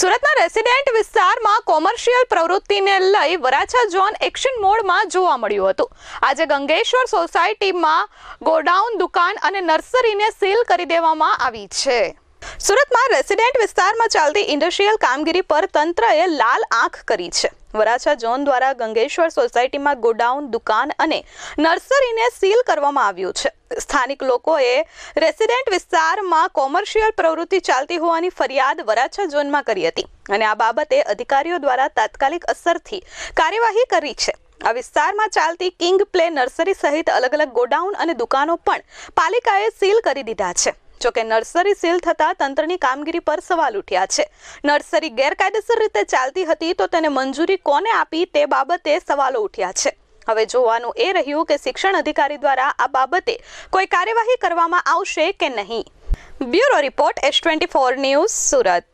સુરતના રેસિડેન્ટ વિસ્તારમાં કોમર્શિયલ પ્રવૃત્તિને લઈ વરાછા ઝોન એક્શન મોડમાં જોવા મળ્યું હતું. આજે ગંગેશ્વર સોસાયટીમાં ગોડાઉન દુકાન અને નર્સરીને સીલ કરી દેવામાં આવી છે. સુરતમાં રેસિડેન્ટ વિસ્તારમાં ચાલતી ઇન્ડસ્ટ્રીયલ કામગીરી પર તંત્રએ લાલ આંખ કરી છે. વરાછા ઝોન દ્વારા ગંગેશ્વર સોસાયટીમાં ગોડાઉન, દુકાન અને નર્સરીને સીલ કરવામાં આવ્યું છે. સ્થાનિક લોકોએ રેસિડેન્ટ વિસ્તારમાં કોમર્શિયલ પ્રવૃત્તિ ચાલતી હોવાની ફરિયાદ વરાછા ઝોનમાં કરી હતી અને આ બાબતે અધિકારીઓ દ્વારા તાત્કાલિક અસરથી કાર્યવાહી કરી છે. આ વિસ્તારમાં ચાલતી કિંગ પ્લે નર્સરી સહિત અલગ અલગ ગોડાઉન અને દુકાનો પણ પાલિકાએ સીલ કરી દીધા છે. જોકે નર્સરી સીલ થતાં તંત્રની કામગીરી પર સવાલ ઉઠ્યા છે. નર્સરી ગેરકાયદેસર રીતે ચાલતી હતી તો તેને મંજૂરી કોને આપી તે બાબતે સવાલો ઉઠ્યા છે. હવે જોવાનું એ રહ્યું કે શિક્ષણ અધિકારી દ્વારા આ બાબતે કોઈ કાર્યવાહી કરવામાં આવશે કે નહીં. Bureau report S twenty four news Surat.